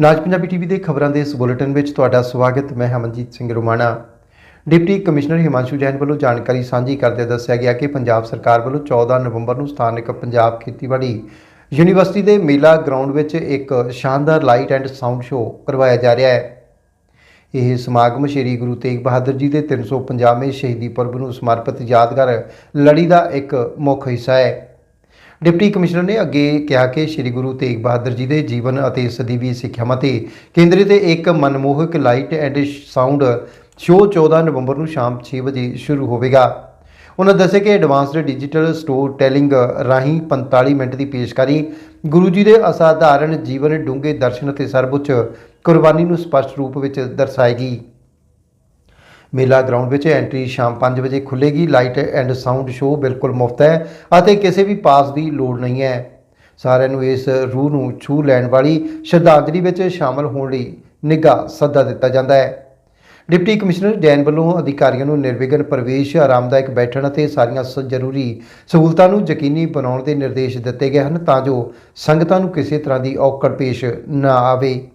ਨਾਜ Punjabi TV ਦੇ ਖਬਰਾਂ ਦੇ ਇਸ ਬੁਲੇਟਿਨ ਵਿੱਚ ਤੁਹਾਡਾ ਸਵਾਗਤ। ਮੈਂ ਹਮਨਜੀਤ ਸਿੰਘ ਰੋਮਾਣਾ। ਡਿਪਟੀ ਕਮਿਸ਼ਨਰ ਹਿਮਾਂਸ਼ੂ ਜੈਨ ਵੱਲੋਂ ਜਾਣਕਾਰੀ ਸਾਂਝੀ ਕਰਦੇ ਦੱਸਿਆ ਗਿਆ ਕਿ ਪੰਜਾਬ ਸਰਕਾਰ ਵੱਲੋਂ 14 ਨਵੰਬਰ ਨੂੰ ਸਥਾਨਕ ਪੰਜਾਬ ਖੇਤੀਬਾੜੀ ਯੂਨੀਵਰਸਿਟੀ ਦੇ ਮੇਲਾ ਗਰਾਊਂਡ ਵਿੱਚ ਇੱਕ ਸ਼ਾਨਦਾਰ ਲਾਈਟ ਐਂਡ ਸਾਊਂਡ ਸ਼ੋਅ ਕਰਵਾਇਆ ਜਾ ਰਿਹਾ ਹੈ। ਇਹ ਸਮਾਗਮ ਸ੍ਰੀ ਗੁਰੂ ਤੇਗ ਬਹਾਦਰ ਜੀ ਦੇ 350ਵੇਂ ਸ਼ਹੀਦੀ ਪੁਰਬ ਨੂੰ ਸਮਰਪਿਤ ਯਾਦਗਾਰ ਲੜੀ ਦਾ ਇੱਕ ਮੁੱਖ ਹਿੱਸਾ ਹੈ। ਡਿਪਟੀ ਕਮਿਸ਼ਨਰ ਨੇ ਅੱਗੇ ਕਿਹਾ ਕਿ ਸ੍ਰੀ ਗੁਰੂ ਤੇਗ ਬਹਾਦਰ ਜੀ ਦੇ ਜੀਵਨ ਅਤੇ ਸਦੀਵੀ ਸਿੱਖਿਆਵਾਂ ਤੇ ਕੇਂਦਰਿਤ ਇੱਕ ਮਨਮੋਹਕ ਲਾਈਟ ਐਂਡ ਸਾਊਂਡ ਸ਼ੋਅ 14 ਨਵੰਬਰ ਨੂੰ ਸ਼ਾਮ 6 ਵਜੇ ਸ਼ੁਰੂ ਹੋਵੇਗਾ। ਉਹਨਾਂ ਦੱਸਿਆ ਕਿ ਐਡਵਾਂਸਡ ਡਿਜੀਟਲ ਸਟੋਰ ਟੈਲਿੰਗ ਰਾਹੀਂ 45 ਮਿੰਟ ਦੀ ਪੇਸ਼ਕਾਰੀ ਗੁਰੂ ਜੀ ਦੇ ਅਸਾਧਾਰਨ ਜੀਵਨ ਡੂੰਘੇ ਦਰਸ਼ਨ ਅਤੇ ਸਰਬਉੱਚ ਕੁਰਬਾਨੀ ਨੂੰ ਸਪਸ਼ਟ ਰੂਪ ਵਿੱਚ ਦਰਸਾਏਗੀ। ਮੇਲਾ ਗਰਾਊਂਡ ਵਿੱਚ ਐਂਟਰੀ ਸ਼ਾਮ 5 ਵਜੇ ਖੁੱਲੇਗੀ ਲਾਈਟ ਐਂਡ ਸਾਊਂਡ ਸ਼ੋਅ ਬਿਲਕੁਲ ਮੁਫਤ ਹੈ ਅਤੇ ਕਿਸੇ ਵੀ ਪਾਸ ਦੀ ਲੋੜ ਨਹੀਂ ਹੈ। ਸਾਰਿਆਂ ਨੂੰ ਇਸ ਰੂਹ ਨੂੰ ਛੂ ਲੈਣ ਵਾਲੀ ਸ਼ਰਧਾਂਜਲੀ ਵਿੱਚ ਸ਼ਾਮਲ ਹੋਣ ਲਈ ਨਿੱਘਾ ਸੱਦਾ ਦਿੱਤਾ ਜਾਂਦਾ ਹੈ। ਡਿਪਟੀ ਕਮਿਸ਼ਨਰ ਜੈਨ ਵੱਲੋਂ ਅਧਿਕਾਰੀਆਂ ਨੂੰ ਨਿਰਵਿਘਨ ਪ੍ਰਵੇਸ਼, ਆਰਾਮਦਾਇਕ ਬੈਠਣ ਅਤੇ ਸਾਰੀਆਂ ਸ- ਜ਼ਰੂਰੀ ਸਹੂਲਤਾਂ ਨੂੰ ਯਕੀਨੀ ਬਣਾਉਣ ਦੇ ਨਿਰਦੇਸ਼ ਦਿੱਤੇ ਗਏ ਹਨ ਤਾਂ ਜੋ ਸੰਗਤਾਂ ਨੂੰ ਕਿਸੇ ਤਰ੍ਹਾਂ ਦੀ ਔਕੜ ਪੇਸ਼ ਨਾ ਆਵੇ।